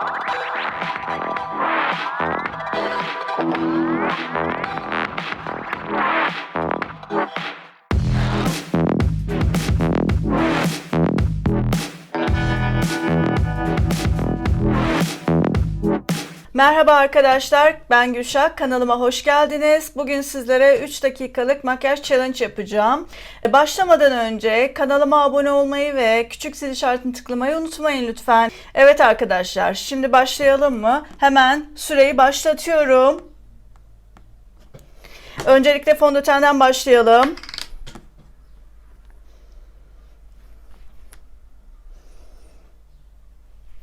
Thank you. Merhaba arkadaşlar, ben Gülşah. Kanalıma hoş geldiniz. Bugün sizlere 3 dakikalık makyaj challenge yapacağım. E, Başlamadan önce kanalıma abone olmayı ve küçük zil işaretini tıklamayı unutmayın lütfen. Evet arkadaşlar, şimdi başlayalım mı? Hemen süreyi başlatıyorum. Öncelikle fondötenden başlayalım.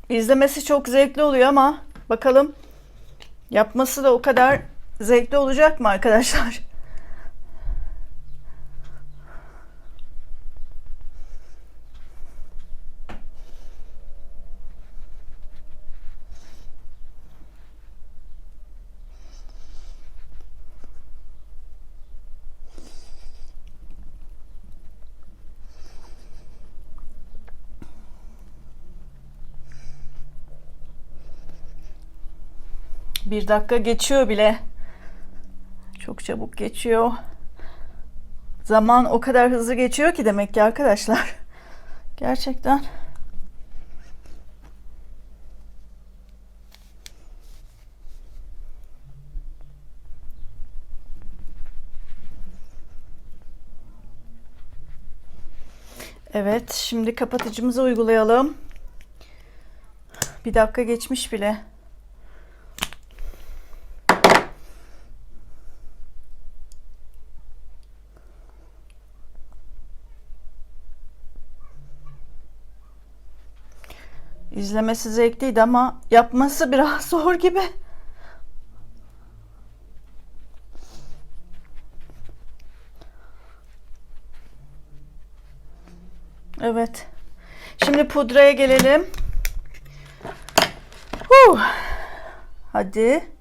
İzlemesi çok zevkli oluyor ama bakalım yapması da o kadar zevkli olacak mı arkadaşlar? Bir dakika geçiyor bile. Çok çabuk geçiyor. Zaman o kadar hızlı geçiyor ki demek ki arkadaşlar. Gerçekten. Evet, şimdi kapatıcımızı uygulayalım. Bir dakika geçmiş bile. İzlemesi zevkliydi ama yapması biraz zor gibi. Evet. Şimdi pudraya gelelim. Huh. Hadi.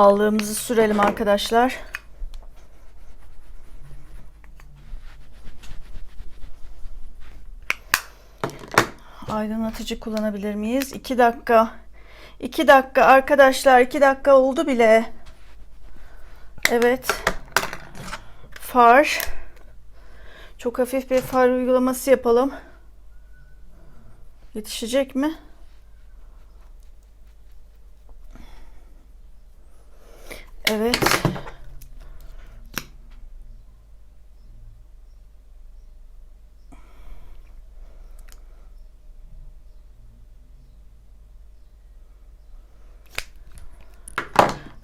Allığımızı sürelim arkadaşlar. Aydınlatıcı kullanabilir miyiz? 2 dakika. 2 dakika arkadaşlar. 2 dakika oldu bile. Evet. Far. Çok hafif bir far uygulaması yapalım. Yetişecek mi? Evet.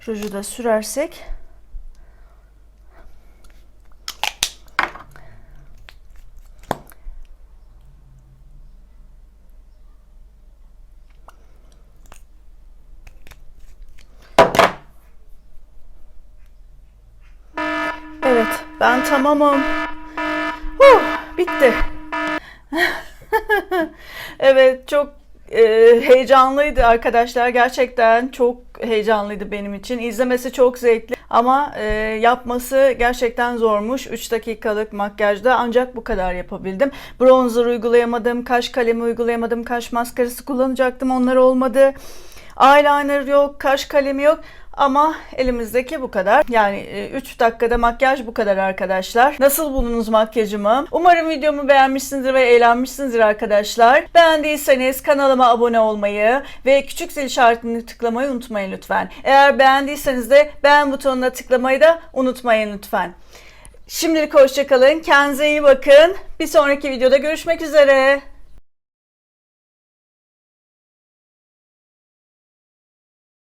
Ruju da sürersek Evet, ben tamamım. Huh, bitti. evet, çok e, heyecanlıydı arkadaşlar. Gerçekten çok heyecanlıydı benim için. İzlemesi çok zevkli ama e, yapması gerçekten zormuş. 3 dakikalık makyajda ancak bu kadar yapabildim. Bronzer uygulayamadım, kaş kalemi uygulayamadım, kaş maskarası kullanacaktım. Onlar olmadı. Eyeliner yok, kaş kalemi yok. Ama elimizdeki bu kadar. Yani 3 dakikada makyaj bu kadar arkadaşlar. Nasıl buldunuz makyajımı? Umarım videomu beğenmişsinizdir ve eğlenmişsinizdir arkadaşlar. Beğendiyseniz kanalıma abone olmayı ve küçük zil işaretini tıklamayı unutmayın lütfen. Eğer beğendiyseniz de beğen butonuna tıklamayı da unutmayın lütfen. Şimdilik hoşçakalın. Kendinize iyi bakın. Bir sonraki videoda görüşmek üzere.